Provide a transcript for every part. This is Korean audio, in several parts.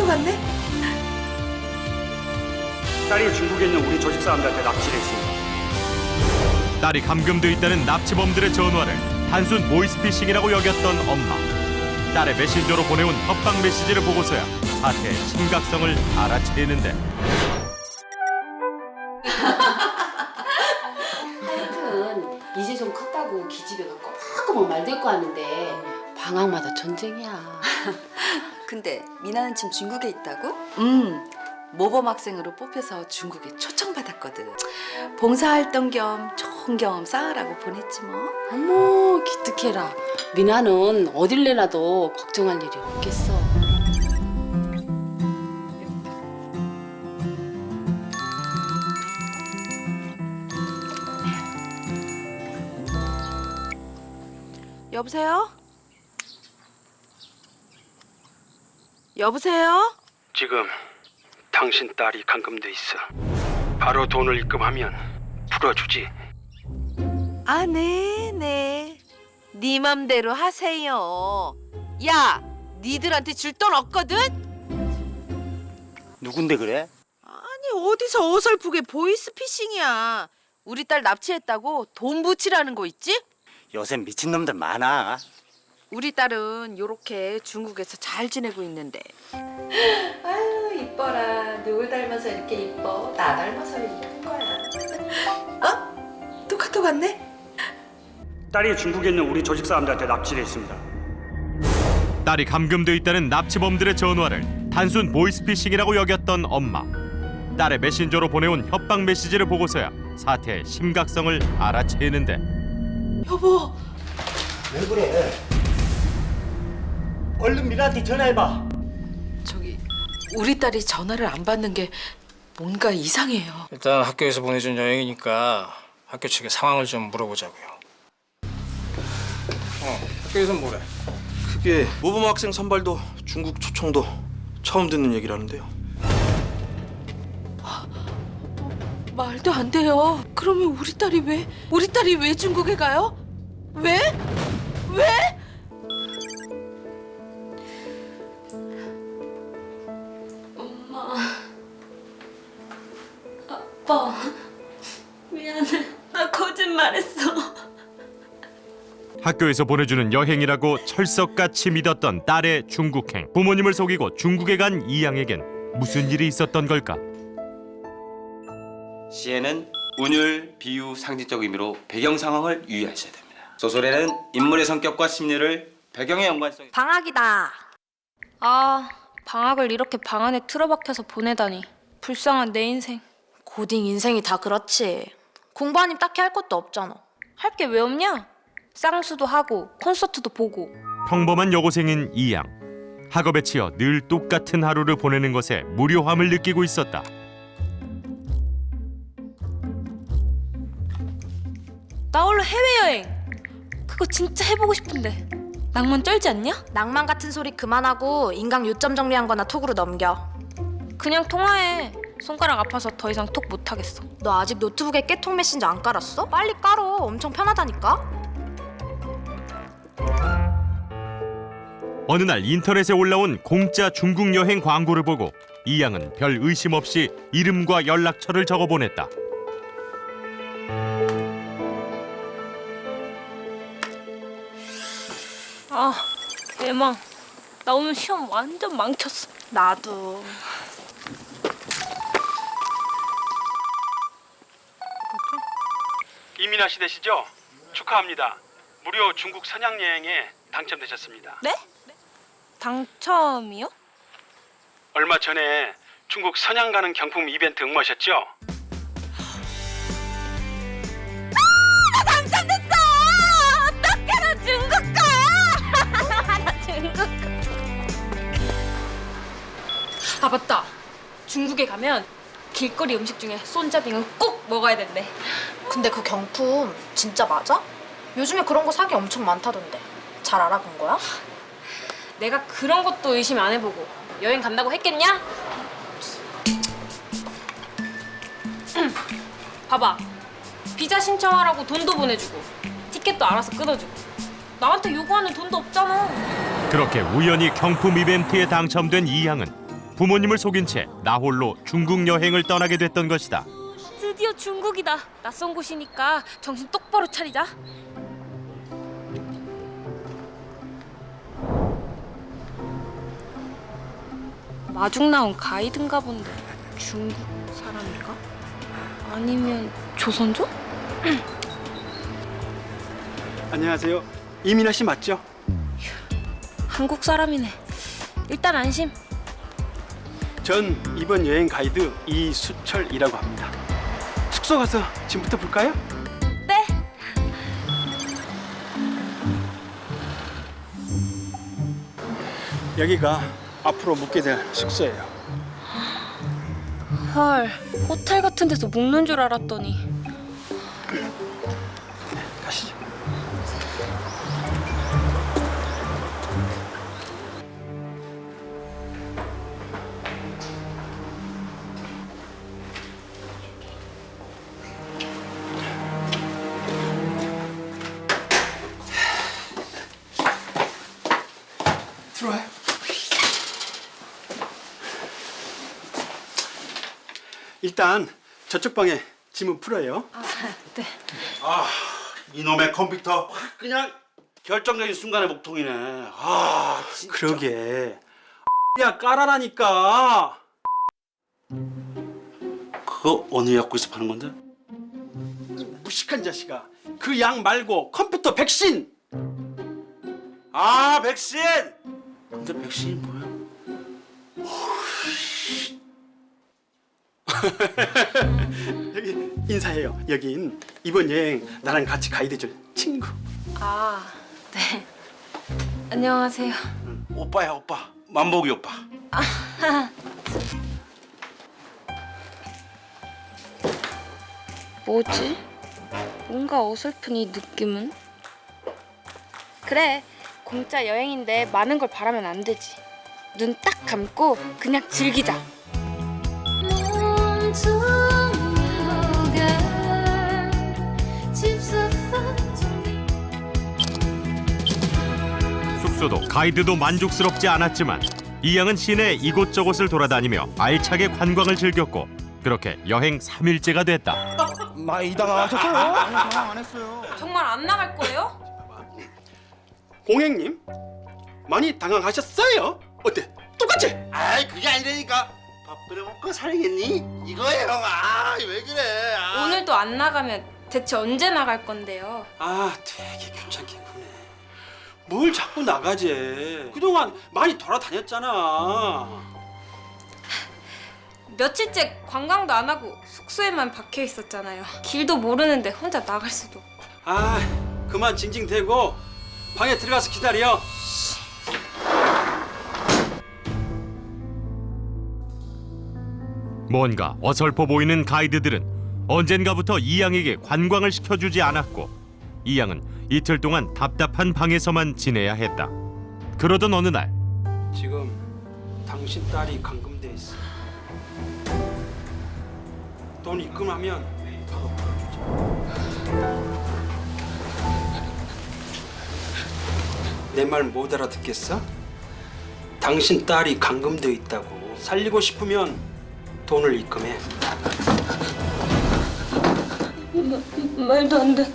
카톡 왔네? 딸이 중국에 있는 우리 조직 사람들한테 납치를 했습니다. 딸이 감금돼 있다는 납치범들의 전화를 단순 보이스피싱이라고 여겼던 엄마. 딸의 메신저로 보내온 협박 메시지를 보고서야 사태의 심각성을 알아채는데 하여튼 이제 좀 컸다고 기집애가 꼬박꼬박 말대꾸 하는데 방학마다 전쟁이야. 근데 미나는 지금 중국에 있다고? 음, 모범 학생으로 뽑혀서 중국에 초청받았거든. 봉사활동 겸 좋은 경험 쌓으라고 보냈지 뭐. 어머 기특해라. 미나는 어딜 내놔도 걱정할 일이 없겠어. 여보세요? 여보세요? 지금 당신 딸이 감금돼 있어. 바로 돈을 입금하면 풀어주지. 아, 네, 네. 네 맘대로 하세요. 야, 니들한테 줄 돈 없거든? 누군데 그래? 아니, 어디서 어설프게 보이스피싱이야. 우리 딸 납치했다고 돈 붙이라는 거 있지? 요새 미친놈들 많아. 우리 딸은 요렇게 중국에서 잘 지내고 있는데. 아유 이뻐라. 누굴 닮아서 이렇게 이뻐? 나 닮아서 이쁜 거야. 어? 또 카톡 왔네? 딸이 중국에 있는 우리 조직 사람들한테 납치를 했습니다. 딸이 감금돼 있다는 납치범들의 전화를 단순 보이스피싱이라고 여겼던 엄마. 딸의 메신저로 보내온 협박 메시지를 보고서야 사태의 심각성을 알아채는데 여보, 왜 그래? 얼른 미라한테 전화해봐. 저기 우리 딸이 전화를 안 받는 게 뭔가 이상해요. 일단 학교에서 보내준 여행이니까 학교 측에 상황을 좀 물어보자고요. 어, 학교에선 뭐래? 그게 모범 학생 선발도 중국 초청도 처음 듣는 얘기라는데요. 말도 안 돼요. 그러면 우리 딸이 왜, 우리 딸이 왜 중국에 가요? 왜? 왜? 학교에서 보내주는 여행이라고 철석같이 믿었던 딸의 중국행. 부모님을 속이고 중국에 간 이양에겐 무슨 일이 있었던 걸까? 시에는 운율, 비유, 상징적 의미로 배경 상황을 유의하셔야 됩니다. 소설에는 인물의 성격과 심리를 배경의 연관성 방학이다 아 방학을 이렇게 방 안에 틀어박혀서 보내다니 불쌍한 내 인생 고딩 인생이 다 그렇지. 공부 아니면 딱히 할 것도 없잖아. 할 게 왜 없냐 쌍수도 하고 콘서트도 보고 평범한 여고생인 이양. 학업에 치여 늘 똑같은 하루를 보내는 것에 무료함을 느끼고 있었다. 나 홀로 해외여행 그거 진짜 해보고 싶은데 낭만 쩔지 않냐? 낭만 같은 소리 그만하고 인강 요점 정리한 거나 톡으로 넘겨. 그냥 통화해 손가락 아파서 더 이상 톡 못하겠어 너 아직 노트북에 깨톡 메신저 안 깔았어? 빨리 깔어. 엄청 편하다니까. 어느 날 인터넷에 올라온 공짜 중국 여행 광고를 보고 이 양은 별 의심 없이 이름과 연락처를 적어 보냈다. 아 대망 나 오늘 시험 완전 망쳤어 나도. 이민아 씨 되시죠? 축하합니다. 무료 중국 선양 여행에 당첨되셨습니다. 네? 당첨이요? 얼마 전에 중국 선양 가는 경품 이벤트 응모하셨죠? 아 맞다 중국에 가면 길거리 음식 중에 손자빙은 꼭 먹어야 된대 근데 그 경품 진짜 맞아? 요즘에 그런 거 사기 엄청 많다던데. 잘 알아본 거야? 내가 그런 것도 의심 안 해보고 여행 간다고 했겠냐? 봐봐 비자 신청하라고 돈도 보내주고 티켓도 알아서 끊어주고 나한테 요구하는 돈도 없잖아 그렇게 우연히 경품 이벤트에 당첨된 이양은 부모님을 속인 채 나홀로 중국 여행을 떠나게 됐던 것이다. 드디어 중국이다. 낯선 곳이니까 정신 똑바로 차리자. 마중 나온 가이드인가 본데 중국 사람인가? 아니면 조선족? 안녕하세요. 이민아 씨 맞죠? 한국 사람이네. 일단 안심. 전 이번 여행 가이드 이수철이라고 합니다. 숙소 가서 짐부터 볼까요? 네. 여기가 앞으로 묵게 될 숙소예요. 헐, 호텔 같은 데서 묵는 줄 알았더니 일단 저쪽 방에 짐은 풀어요. 이놈의 컴퓨터 그냥 결정적인 순간의 목통이네. 아, 진짜. 그러게. 야 까라라니까. 그거 어느 약국에서 파는 건데? 무식한 자식아. 그 약 말고 컴퓨터 백신. 아, 백신. 근데 백신이 뭐야? 여기 인사해요. 여긴 이번 여행 나랑 같이 가이드 줄 친구. 아, 네. 안녕하세요. 오빠야, 오빠. 만복이 오빠. 뭐지? 뭔가 어설픈 이 느낌은? 그래, 공짜 여행인데 많은 걸 바라면 안 되지. 눈 딱 감고 그냥 즐기자. 숙소도 가이드도 만족스럽지 않았지만 이 양은 시내 이곳저곳을 돌아다니며 알차게 관광을 즐겼고 그렇게 여행 3일째가 됐다. 많이 당황 하셨어요? 정말 안 나갈 거예요? 공행님 많이 당황하셨어요? 어때? 똑같이? 아이, 그게 아니라니까. 밥 끓여 먹고 살겠니? 이거야, 형. 아, 왜 그래? 아. 오늘도 안 나가면 대체 언제 나갈 건데요? 아 되게 구네. 뭘 자꾸 나가지? 그동안 많이 돌아다녔잖아. 며칠째 관광도 안 하고 숙소에만 박혀 있었잖아요. 길도 모르는데 혼자 나갈 수도 없고. 아 그만 징징대고 방에 들어가서 기다려. 뭔가 어설퍼 보이는 가이드들은 언젠가부터 이양에게 관광을 시켜주지 않았고 이양은 이틀 동안 답답한 방에서만 지내야 했다. 그러던 어느 날 지금 당신 딸이 감금돼 있어. 돈 입금하면 바로 풀어주자. 내 말 못 알아듣겠어? 당신 딸이 감금돼 있다고. 살리고 싶으면 돈을 입금해. 말도 안 돼.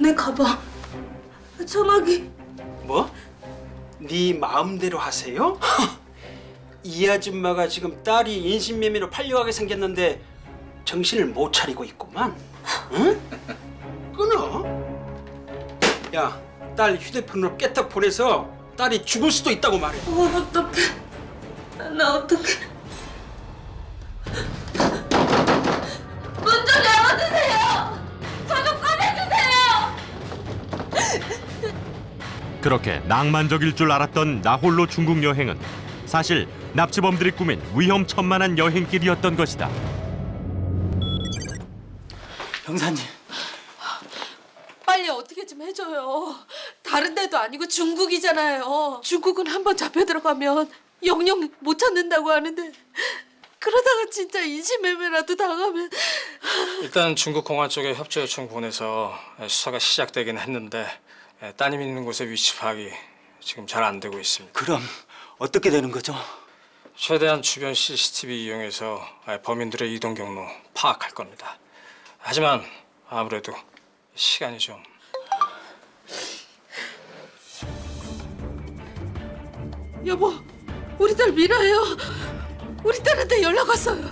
내 가방, 전화기. 뭐? 네 마음대로 하세요? 이 아줌마가 지금 딸이 인신매매로 팔려가게 생겼는데 정신을 못 차리고 있구만. 응? 끊어. 야, 딸 휴대폰으로 깨딱 보내서 딸이 죽을 수도 있다고 말해. 어, 어떡해. 나 어떡해. 그렇게 낭만적일 줄 알았던 나홀로 중국 여행은 사실 납치범들이 꾸민 위험천만한 여행길이었던 것이다. 형사님. 빨리 어떻게 좀 해줘요. 다른 데도 아니고 중국이잖아요. 중국은 한번 잡혀 들어가면 영영 못 찾는다고 하는데 그러다가 진짜 인신매매라도 당하면 일단 중국 공안 쪽에 협조 요청 보내서 수사가 시작되긴 했는데 따님 있는 곳의 위치 파악이 지금 잘 안 되고 있습니다. 그럼 어떻게 되는 거죠? 최대한 주변 CCTV 이용해서 범인들의 이동 경로 파악할 겁니다. 하지만 아무래도 시간이 좀 여보, 우리 딸 미라예요. 우리 딸한테 연락 왔어요.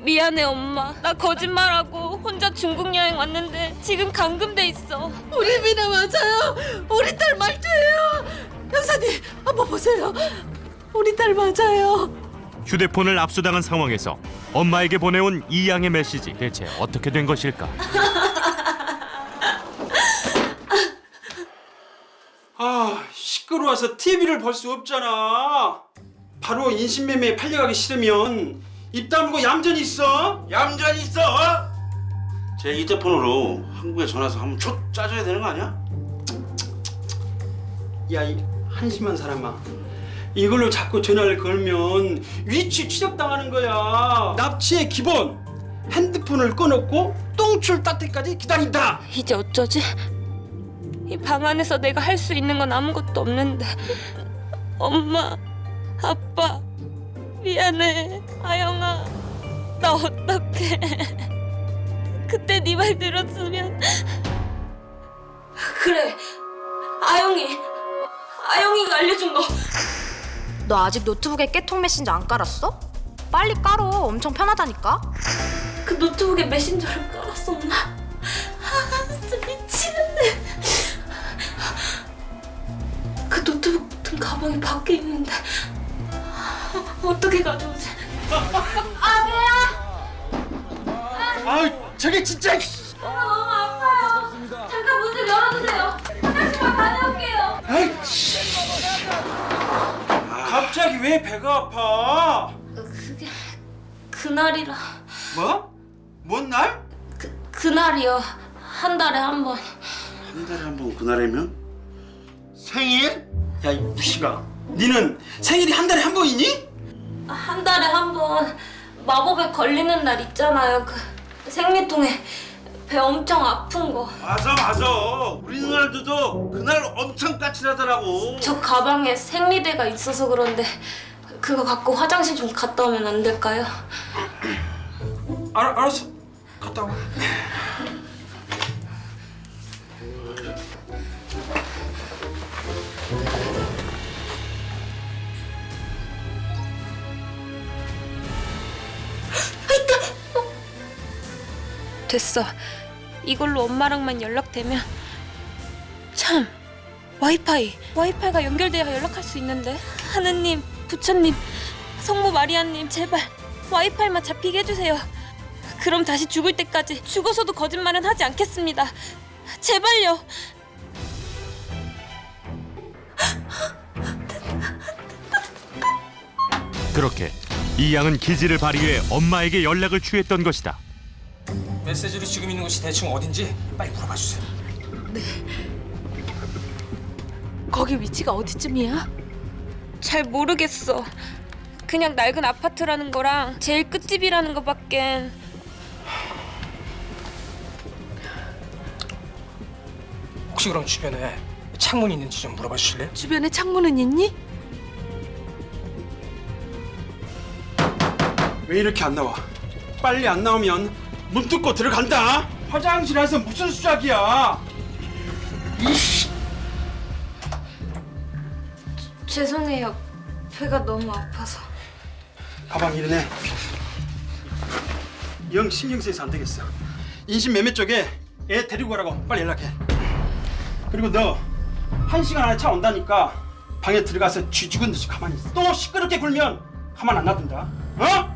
미안해 엄마. 나 거짓말하고 혼자 중국 여행 왔는데 지금 감금돼 있어. 우리 미라 맞아요. 우리 딸 말투예요. 형사님, 한번 보세요. 우리 딸 맞아요. 휴대폰을 압수당한 상황에서 엄마에게 보내온 이양의 메시지 대체 어떻게 된 것일까? 아 시끄러워서 TV를 볼 수 없잖아. 바로 인신매매에 팔려가기 싫으면 입 다물고 얌전히 있어. 얌전히 있어. 제 휴대폰으로 한국에 전화해서 한번 촉 짜줘야 되는 거 아니야? 야 이 한심한 사람아. 이걸로 자꾸 전화를 걸면 위치 추적당하는 거야. 납치의 기본. 핸드폰을 꺼놓고 똥줄 딸 때까지 기다린다. 이제 어쩌지? 이 방 안에서 내가 할 수 있는 건 아무것도 없는데. 엄마, 아빠, 미안해. 아영아, 나 어떡해. 그때 네 말 들었으면. 그래, 아영이. 아영이가 알려준 거. 너 아직 노트북에 깨통 메신저 안 깔았어? 빨리 깔어. 엄청 편하다니까. 그 노트북에 메신저를 깔았어, 엄마. 아, 진짜 미치겠네. 그 노트북 든 가방이 밖에 있는데 어떻게 가져오지? 아 유 저게 진짜. 아, 너무 아파요. 잠깐 문 좀 열어주세요. 화장실만 다녀올게요. 아이, 씨. 갑자기 왜 배가 아파? 그게 그날이라 뭐? 뭔 날? 그 그날이요. 한 달에 한 번. 한 달에 한 번 그날이면 생일? 야 이 무시가. 니는 생일이 한 달에 한 번이니? 한 달에 한 번 마법에 걸리는 날 있잖아요. 그 생리통에 배 엄청 아픈 거. 맞아 맞아. 우리 누나들도 그날 엄청 까칠하더라고. 저 가방에 생리대가 있어서 그런데 그거 갖고 화장실 좀 갔다 오면 안 될까요? 알, 알았어. 갔다 와. 됐어. 이걸로 엄마랑만 연락되면 참 와이파이 와이파이가 연결돼야 연락할 수 있는데 하느님 부처님 성모 마리아님 제발 와이파이만 잡히게 해주세요. 그럼 다시 죽을 때까지 죽어서도 거짓말은 하지 않겠습니다. 제발요. 그렇게 이 양은 기지를 발휘해 엄마에게 연락을 취했던 것이다. 메시지로 지금 있는 곳이 대충 어딘지 빨리 물어봐 주세요. 거기 위치가 어디쯤이야? 잘 모르겠어. 그냥 낡은 아파트라는 거랑 제일 끝집이라는 거밖엔 혹시 그럼 주변에 창문이 있는지 좀 물어봐 주실래요? 주변에 창문은 있니? 왜 이렇게 안 나와? 빨리 안 나오면 문 뚫고 들어간다. 화장실에서 무슨 수작이야? 죄송해요. 배가 너무 아파서. 가방 이러네. 영 신경 쓰여서 안 되겠어. 인신매매 쪽에 애 데리고 가라고 빨리 연락해. 그리고 너 한 시간 안에 차 온다니까 방에 들어가서 쥐 죽은 듯이 가만히 있어. 또 시끄럽게 굴면 가만 안 놔둔다. 어?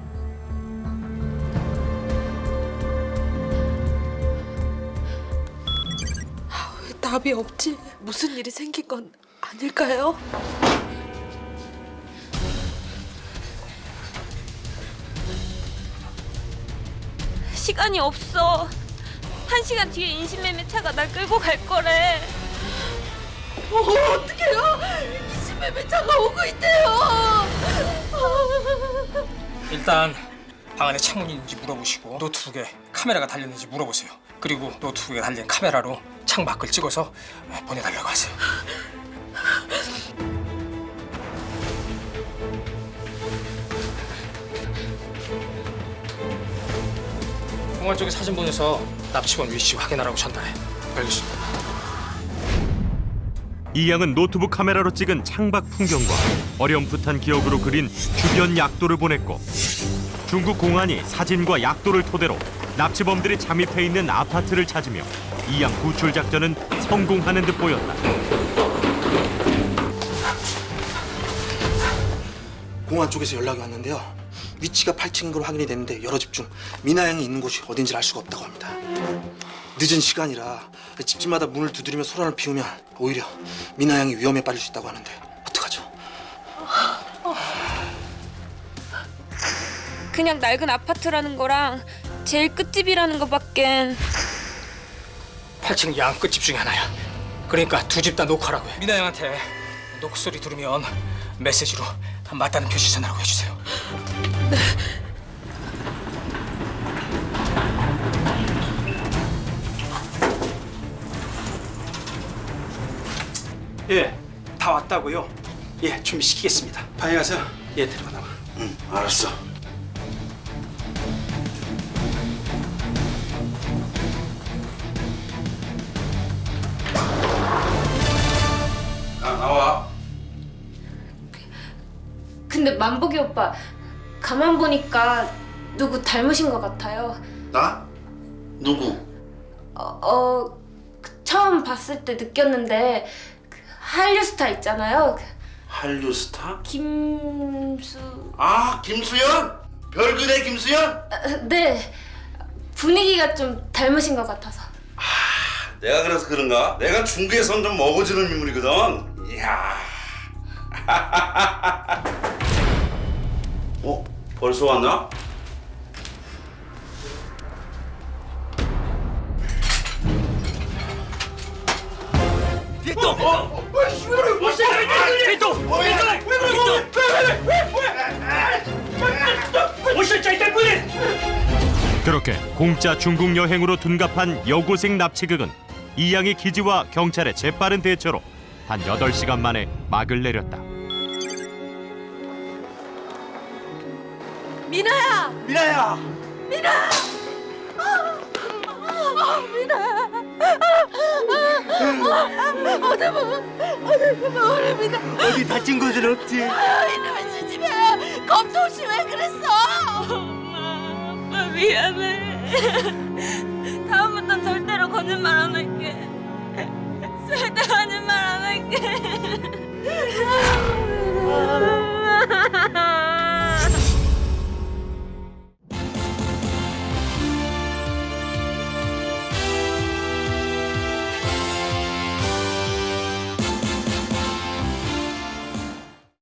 답이 없지? 무슨 일이 생긴 건 아닐까요? 시간이 없어. 한 시간 뒤에 인신매매 차가 날 끌고 갈 거래. 어, 어떡해요? 인신매매 차가 오고 있대요. 일단 방 안에 창문이 있는지 물어보시고 노트북에 카메라가 달렸는지 물어보세요. 그리고 노트북에 달린 카메라로 창밖을 찍어서 보내달라고 하세요. 공항 쪽에 사진 보내서 납치범 위씨 확인하라고 전달해. 알겠습니다. 이 양은 노트북 카메라로 찍은 창밖 풍경과 어렴풋한 기억으로 그린 주변 약도를 보냈고 중국 공안이 사진과 약도를 토대로 납치범들이 잠입해 있는 아파트를 찾으며 이양 구출 작전은 성공하는 듯 보였다. 공안 쪽에서 연락이 왔는데요. 위치가 8층인 걸 확인이 됐는데 여러 집 중 미나 양이 있는 곳이 어딘지 알 수가 없다고 합니다. 늦은 시간이라 집집마다 문을 두드리며 소란을 피우면 오히려 미나 양이 위험에 빠질 수 있다고 하는데 어떡하죠? 그냥 낡은 아파트라는 거랑 제일 끝집이라는 거밖엔 8층 양 끝집 중에 하나야. 그러니까 두 집 다 녹화라고 해. 미나 양한테 녹 소리 들으면 메시지로 맞다는 표시 전하라고 해주세요. 예, 다 왔다고요. 예, 준비시키겠습니다. 방에 가서 예, 들어가 나와. 응 알았어 근데 만복이 오빠 가만 보니까 누구 닮으신 것 같아요. 나? 누구? 어, 어 그 처음 봤을 때 느꼈는데 그 한류 스타 있잖아요. 그 한류 스타? 김수 아 김수현? 별그대 김수현? 아, 네 분위기가 좀 닮으신 것 같아서. 내가 그래서 그런가? 내가 중국에선 좀 먹어주는 인물이거든. 이야. 어? 벌써 왔나? 그렇게 공짜 중국 여행으로 둔갑한 여고생 납치극은 이양의 기지와 경찰의 재빠른 대처로 단 8시간 만에 막을 내렸다. 미나야! 미나야. 미나! 어디 보면 어디 보면 우리 미나 어디 다친 곳은 없지? 아, 이놈의 지집애야 겁도 없이 왜 그랬어? 엄마 미안해. 다음부턴 절대로 거짓말 안 할게. 절대 거짓말 안 할게.